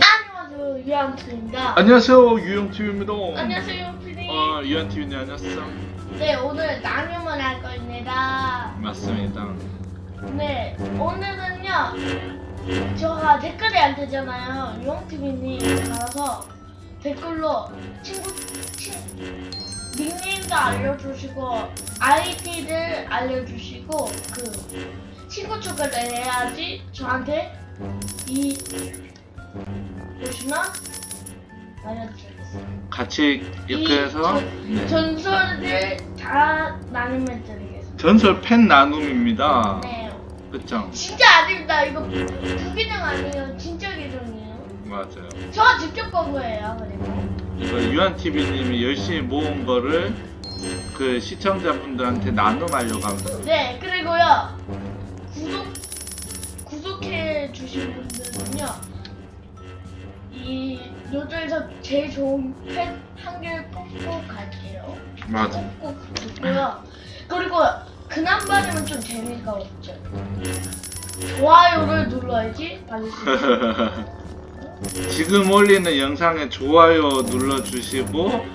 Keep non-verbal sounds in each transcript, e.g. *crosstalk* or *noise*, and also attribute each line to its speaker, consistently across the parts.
Speaker 1: 안녕하세요 유한투입니다.
Speaker 2: 안녕하세요 유영TV입니다.
Speaker 1: 안녕하세요 유한투님.
Speaker 2: 어 유영TV님 안녕하세요.
Speaker 1: 네 오늘 나눔을 할 겁니다.
Speaker 2: 맞습니다.
Speaker 1: 네 오늘은요 제가 댓글이 안 되잖아요. 유한투님 가서 댓글로 친구 친 닉네임도 알려주시고 아이디를 알려주시고 그 친구 추가를 해야지 저한테 이 보시면 알려드리겠습니다.
Speaker 2: 같이 이렇게
Speaker 1: 이
Speaker 2: 해서
Speaker 1: 전-
Speaker 2: 네.
Speaker 1: 전설을 다 나눔해 드리겠습니다.
Speaker 2: 전설 팬 나눔입니다.
Speaker 1: 네.
Speaker 2: 그쵸?
Speaker 1: 진짜 아닙니다. 이거 부기능 아니에요. 진짜 계정이에요.
Speaker 2: 맞아요.
Speaker 1: 저 직접 거부해요. 그리고
Speaker 2: 이거 유한TV님이 열심히 모은 거를 그 시청자분들한테 나눔하려고 합니다.
Speaker 1: 네 그리고요 구독 구독해 주신 분들은요 이 요즘에서 제일 좋은 한 개를 뽑고 갈게요.
Speaker 2: 맞아.
Speaker 1: 꼭 듣고요. 그리고 그남반이면 좀 재미가 없죠. 좋아요를 눌러야지 받을 수 있어요.
Speaker 2: 지금 올리는 영상에 좋아요 눌러주시고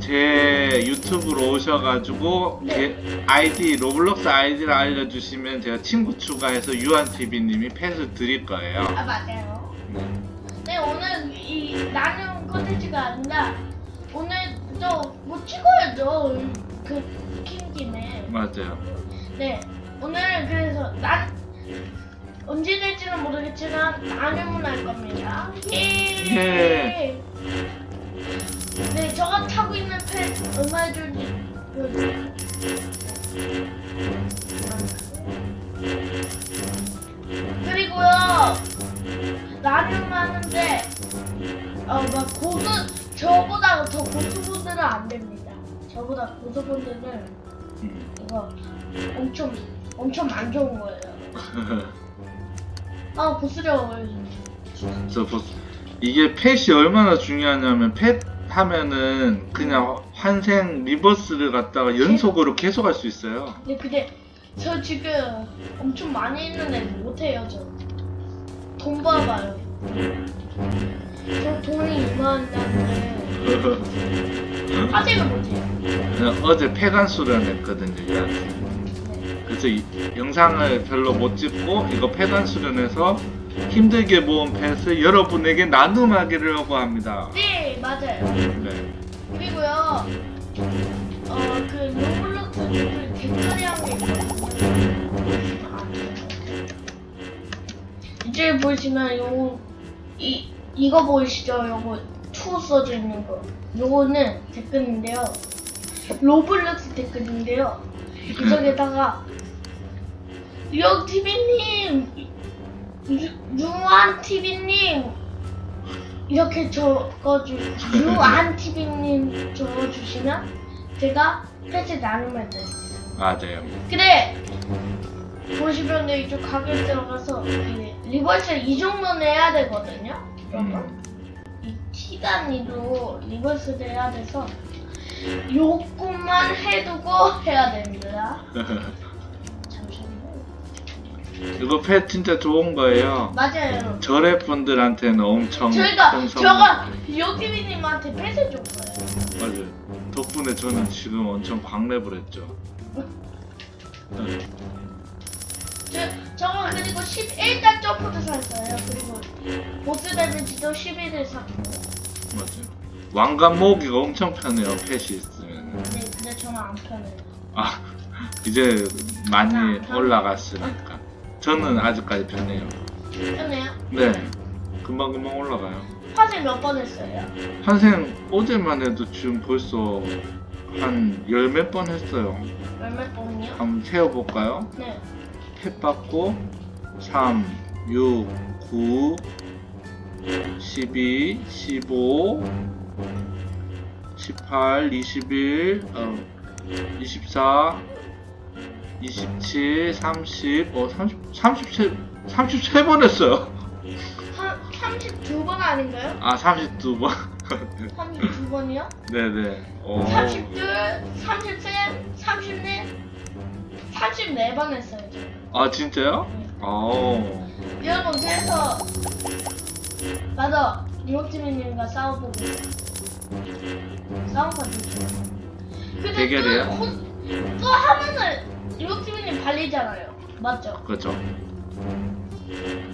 Speaker 2: 제 유튜브로 오셔가지고
Speaker 1: 네.
Speaker 2: 제 아이디 로블록스 아이디를 알려주시면 제가 친구 추가해서 유한TV님이 펫을 드릴 거예요.
Speaker 1: 아 맞아요.
Speaker 2: 네.
Speaker 1: 네 오늘 이 나는 컨텐츠가 아니라 오늘 저뭐 찍어야죠. 그킨 김에.
Speaker 2: 맞아요.
Speaker 1: 네 오늘은 그래서 난 언제 될지는 모르겠지만 나눔을 할 겁니다. 예.
Speaker 2: 예.
Speaker 1: 네 저가 타고 있는 펜 얼마에 줄지. 그리고요 나눔 하는데 어 막 고수 저보다 더 고수분들은 안 됩니다. 저보다 고수분들은
Speaker 2: 음.
Speaker 1: 이거 엄청 엄청 안 좋은 거예요. *laughs* 아 보스려고 보여주세요.
Speaker 2: 저 보스 이게 펫이 얼마나 중요하냐면 펫 하면은 그냥 환생 리버스를 갖다가 연속으로 계속 할 수 있어요.
Speaker 1: 근데 근데 저 지금 엄청 많이 있는데 못해요 저. 돈 봐봐요. 저 돈이 이만한데 *laughs* 화제를 못해요.
Speaker 2: 그냥 어제 폐간수를 냈거든요.
Speaker 1: 네.
Speaker 2: 그래서 이 영상을 별로 못 찍고 이거 폐단 수련해서 힘들게 모은 펫을 여러분에게 나눔하기라고 합니다.
Speaker 1: 네 맞아요.
Speaker 2: 네.
Speaker 1: 그리고요 어 그 로블록스 그 댓글이 한게 있거든요. 아, 이제 보시면 요거 이 이거 보이시죠? 요거 투 써져 있는 거. 요거는 댓글인데요. 로블록스 댓글인데요. 이쪽에다가 *laughs* 유영 TV님, 유한 TV님 이렇게 적어주 유한 TV님 적어주시면 제가 패스 나눔을 드리겠습니다.
Speaker 2: 맞아요.
Speaker 1: 근데 보시면 이쪽 가격 들어가서 이 리버스 이 정도는 해야 되거든요.
Speaker 2: 음.
Speaker 1: 이 티단이도 리버스를 해야 돼서 요것만 해두고 해야 됩니다. *laughs* 잠시만요.
Speaker 2: 이거 펫 진짜 좋은 거예요.
Speaker 1: 맞아요.
Speaker 2: 절의 분들한테는 엄청
Speaker 1: 저희가
Speaker 2: 큰 선물.
Speaker 1: 저가 요기비님한테 뺏어 준 거예요.
Speaker 2: 맞아요. 덕분에 저는 지금 엄청 광랩을 했죠. 네.
Speaker 1: 저, 저거 그리고 11단 점프도 샀어요. 그리고 보스 데미지도 11을 샀고.
Speaker 2: 맞아요. 왕관 모으기가 엄청 편해요. 펫이 있으면.
Speaker 1: 네, 근데 저는 안 편해요.
Speaker 2: 아 이제 많이 올라갔으니까. 저는 아직까지 편해요.
Speaker 1: 편해요?
Speaker 2: 네. 금방 금방 올라가요.
Speaker 1: 화질 몇 번 했어요?
Speaker 2: 환생 어제만 해도 지금 벌써 한 열 몇 번 했어요.
Speaker 1: 몇몇 번이요?
Speaker 2: 한번 세어볼까요?
Speaker 1: 네.
Speaker 2: 펫 받고 3, 6, 9, 12, 15, 18, 21, 어, 24, 27, 30, 어, 30, 37, 37번 했어요.
Speaker 1: 한 32번 아닌가요?
Speaker 2: 아, 32번.
Speaker 1: 32번이요? *laughs*
Speaker 2: 네네. 오.
Speaker 1: 32, 33, 34, 34번 했어요.
Speaker 2: 아 진짜요? 어.
Speaker 1: 여러분 그래서 맞아 리오티미님과 싸워보고 싸운 거 같아요. 근데
Speaker 2: 대결이에요?
Speaker 1: 또, 혼- 또 하면은 리오티미님 발리잖아요. 맞죠?
Speaker 2: 그죠.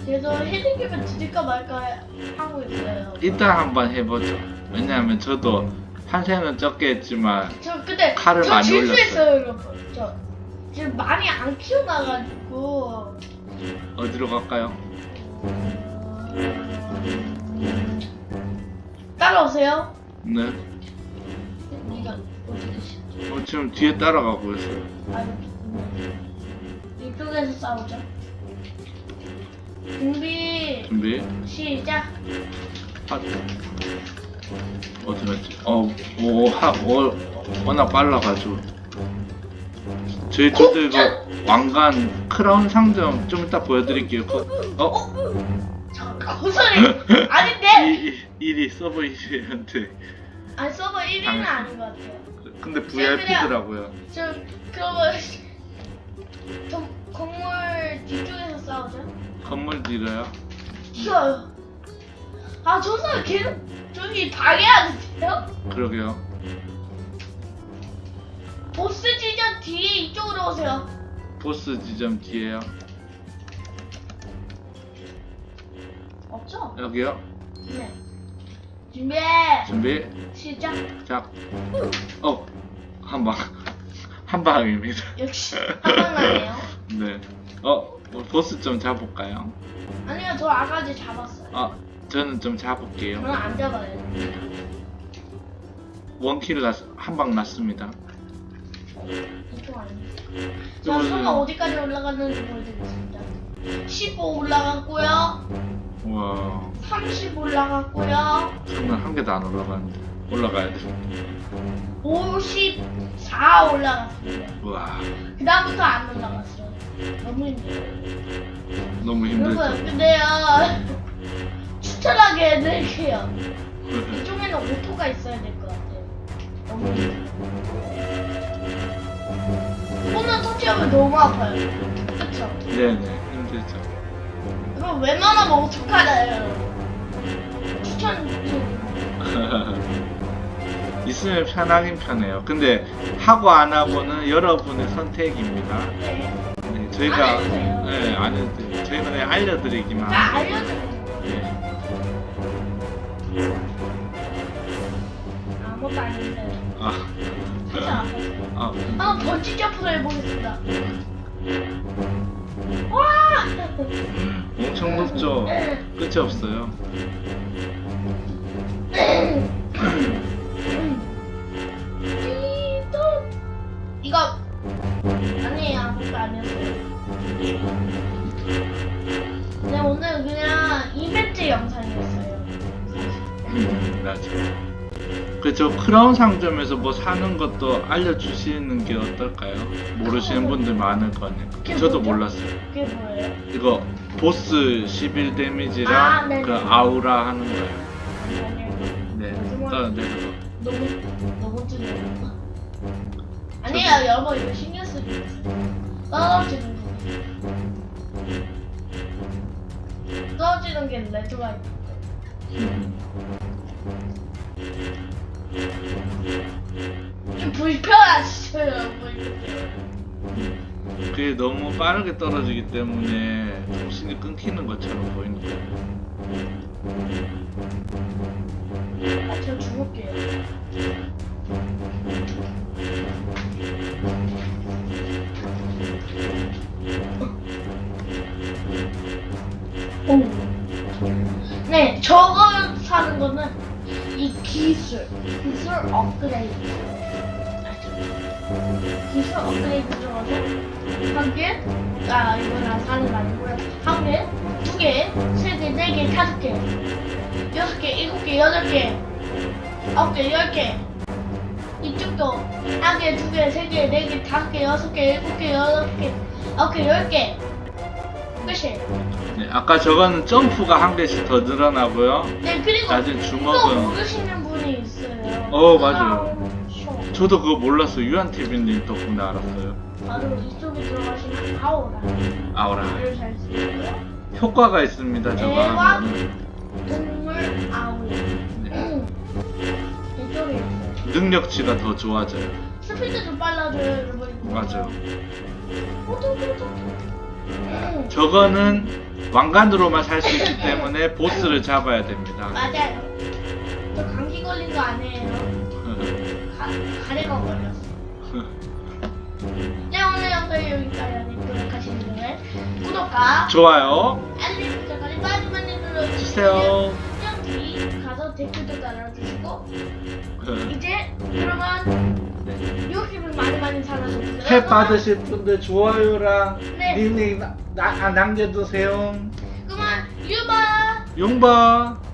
Speaker 1: 그래서 헤딩기면 드릴까 말까 하고 있어요.
Speaker 2: 이따 한번 해보죠. 왜냐하면 저도 환생은 적게 했지만
Speaker 1: 저 근데
Speaker 2: 칼을
Speaker 1: 저
Speaker 2: 많이
Speaker 1: 질수했어요 여러분. 저 지금 많이 안 키워놔가지고
Speaker 2: 어디로 갈까요?
Speaker 1: 따라오세요.
Speaker 2: 네.
Speaker 1: 네가 어디 계시?
Speaker 2: 어, 지금 뒤에 따라가고 있어요.
Speaker 1: 아 여기 이쪽에서 싸우자. 준비
Speaker 2: 준비.
Speaker 1: 시작.
Speaker 2: 아, 어디 갔지? 어, 오, 하, 오, 워낙 빨라가지고. 저희 저도 이거 왕관 크라운 상점 좀 이따 보여드릴게요. 그, 어?
Speaker 1: 잠깐 고소리 아닌데?
Speaker 2: 이, 이, 1위 서버 1위한테.
Speaker 1: 아니 서버 1위는
Speaker 2: 당연-
Speaker 1: 아닌 것 같아요.
Speaker 2: 근데 VIP더라고요.
Speaker 1: 저 그러면 저 건물 뒤쪽에서 싸우자.
Speaker 2: 건물 뒤로요.
Speaker 1: 이거요. 아 저는 계속 저기 방해하는데요?
Speaker 2: 그러게요.
Speaker 1: 보스 지점 뒤에 이쪽으로 오세요.
Speaker 2: 보스 지점 뒤에요.
Speaker 1: 없죠?
Speaker 2: 여기요.
Speaker 1: 네. 준비
Speaker 2: 준비.
Speaker 1: 시작.
Speaker 2: 자. 어, 한 방. 한 방입니다.
Speaker 1: 역시 *laughs* 한방나네요.
Speaker 2: 네. 어, 뭐 보스 좀 잡을까요?
Speaker 1: 아니요 저 아까지 잡았어요.
Speaker 2: 아, 저는 좀 잡을게요.
Speaker 1: 저는 안 잡아요.
Speaker 2: 원킬을 났, 한방 났습니다.
Speaker 1: 이쪽 아니에요. 자 손은 어디까지 올라갔는지 보여드리겠습니다. 15 올라갔고요.
Speaker 2: 우와,
Speaker 1: 30 올라갔고요.
Speaker 2: 정말 한 개도 안 올라가는데. 올라가야 돼.
Speaker 1: 54 올라갔습니다.
Speaker 2: 우와,
Speaker 1: 그 다음부터 안 올라갔어요. 너무 힘들어요.
Speaker 2: 너무 힘들죠.
Speaker 1: 여러분 근데요 추천하게 해드릴게요. 이쪽에는 오토가 있어야 될 것 같아요. 너무 힘들어요. 손은 터치하면 너무 아파요. 그쵸?
Speaker 2: 네네, 힘들죠.
Speaker 1: 그럼 웬만하면 오토카잖아요. 추천 좀. *laughs*
Speaker 2: 있으면 편하긴 편해요. 근데 하고 안 하고는 여러분의 선택입니다.
Speaker 1: 네.
Speaker 2: 네, 저희가. 네, 안 해도 그냥 알려드리기만. 네.
Speaker 1: 아무것도 아닌데.
Speaker 2: 아.
Speaker 1: 아, 한번 번지 점프를 해보겠습니다. 와!
Speaker 2: 엄청 높죠. 끝이 없어요. 그저 크라운 상점에서 뭐 사는 것도 알려주시는 게 어떨까요? 모르시는 분들 많을 거니까. 저도? 몰랐어요.
Speaker 1: 그게 뭐예요?
Speaker 2: 이거 보스 11 데미지랑
Speaker 1: 아, 네네.
Speaker 2: 그 아우라 하는 거예요.
Speaker 1: 아니요.
Speaker 2: 네. 어, 네.
Speaker 1: 너무 너무 찔려요. 아니에요 여러분 이거 신경 쓰지 마세요. 떨어지는 거. 떨어지는 게 레드라이트.
Speaker 2: 음.
Speaker 1: 좀 불편하시죠.
Speaker 2: 그게 너무 빠르게 떨어지기 때문에 정신이 끊기는 것처럼 보이는 거예요.
Speaker 1: 아, 제가 죽을게요. 기술 업그레이드. 기술 업그레이드 중에서 한 개, 아 이건 안 사는 거 아니고요. 한 개, 두 개, 세 개, 네 개, 다섯 개, 여섯 개, 일곱 개, 여덟 개, 아홉 개, 열 개. 이쪽도 한 개, 두 개, 세 개, 네 개, 다섯 개, 여섯 개, 일곱 개, 여덟 개, 아홉 개, 열 개. 끝이에요.
Speaker 2: 네, 아까 저거는 점프가 한 개씩 더 늘어나고요.
Speaker 1: 네, 그리고 이거
Speaker 2: 주먹은
Speaker 1: 모르시는 있어요.
Speaker 2: 어, 맞아요.
Speaker 1: 아,
Speaker 2: 저도 그거 몰랐어요. 유한 TV님 덕분에 알았어요.
Speaker 1: 바로 이쪽에 들어가시면 아오라를
Speaker 2: 아우라.
Speaker 1: 살수 있고요.
Speaker 2: 효과가 있습니다. 저거. 하면
Speaker 1: 동물 아오라. 음. 이쪽에 있어요.
Speaker 2: 능력치가 더 좋아져요.
Speaker 1: 스피드 좀 빨라져요, 여러분.
Speaker 2: 맞아.
Speaker 1: 오도도도. 음.
Speaker 2: 저거는 왕관으로만 살 수 있기 때문에 보스를 잡아야 됩니다.
Speaker 1: 맞아요. 저 감기 걸린 거 아니에요. 가, 가래가 걸렸어. 네, 오늘 영상이 여기까지 하시는 분은 구독과
Speaker 2: 좋아요.
Speaker 1: 알림 설정까지 많이 많이 눌러주세요.
Speaker 2: 주세요.
Speaker 1: 여기 가서 댓글도 달아주시고
Speaker 2: 그,
Speaker 1: 이제 그러면 유혹님을 많이 많이 사랑해주세요.
Speaker 2: 탭 받으실 분들 좋아요랑
Speaker 1: 네.
Speaker 2: 닉네임 나, 나- 남겨두세요.
Speaker 1: 그만 유바.
Speaker 2: 용바.